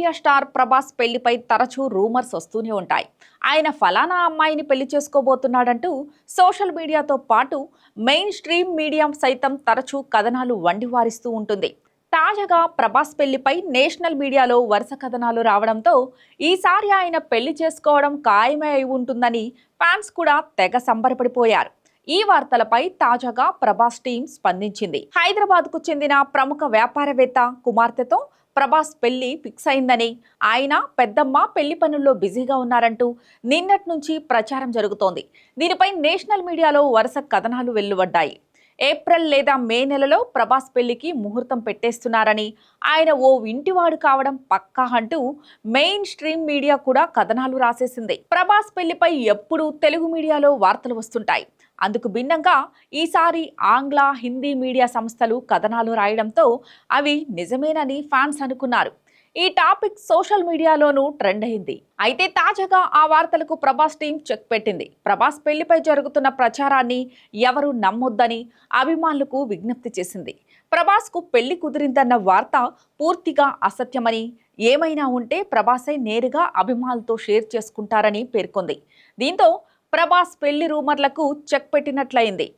India star Prabhas పెళ్ళిపై తరచూ rumours వస్తూనే ఉంటాయి. ఆయన ఫలానా అమ్మాయిని పెళ్ళి చేసుకోబోతున్నాడంటూ సోషల్ మీడియాతో పాటు మెయిన్ స్ట్రీమ్ మీడియా సైతం తరచూ కథనాలు వండివారిస్తూ ఉంటుంది. తాజాగా ప్రభాస్ పెళ్ళిపై నేషనల్ మీడియాలో వరుస కథనాలు రావడంతో ఈసారి ఆయన పెళ్ళి చేసుకోవడం ఖాయమే అయి ఉంటుందని ఫ్యాన్స్ కూడా తెగ సంబరపడిపోయారు. ఈ వార్తలపై తాజాగా ప్రభాస్ టీం స్పందించింది. హైదరాబాద్కు చెందిన ప్రముఖ వ్యాపారవేత్త కుమార్తెతో ప్రభాస్ పెళ్ళి ఫిక్స్ అయిందని. ఆయన పెద్దమ్మ పెళ్ళి పనుల్లో బిజీగా ఉన్నారంటూ నిన్నటి నుంచి ప్రచారం జరుగుతోంది. దీనిపై నేషనల్ మీడియాలో వరుస కథనాలు వెల్లువడ్డాయి. ఏప్రిల్ లేదా మే నెలలో ప్రభాస్ పెళ్ళికి ముహూర్తం పెట్టేస్తున్నారని. ఆయన ఓ ఇంటివాడు కావడం పక్కా అంటూ మెయిన్ స్ట్రీమ్ మీడియా కూడా కథనాలు రాసేసింది. ప్రభాస్ పెళ్ళిపై ఎప్పుడూ తెలుగు మీడియాలో వార్తలు వస్తుంటాయి. అందుకు భిన్నంగా ఈసారి ఆంగ్ల హిందీ మీడియా సంస్థలు కథనాలు రాయడంతో అవి నిజమేనని ఫ్యాన్స్ అనుకున్నారు. ఈ టాపిక్ సోషల్ మీడియాలోనూ ట్రెండ్ అయింది. అయితే తాజాగా ఆ వార్తలకు ప్రభాస్ టీం చెక్ పెట్టింది. ప్రభాస్ పెళ్ళిపై జరుగుతున్న ప్రచారాన్ని ఎవరు నమ్మొద్దని అభిమానులకు విజ్ఞప్తి చేసింది. ప్రభాస్కు పెళ్ళి కుదిరిందన్న వార్త పూర్తిగా అసత్యమని ఏమైనా ఉంటే ప్రభాసే నేరుగా అభిమానులతో షేర్ చేసుకుంటారని పేర్కొంది. దీంతో ప్రభాస్ పెళ్ళి రూమర్లకు చెక్ పెట్టినట్లయింది.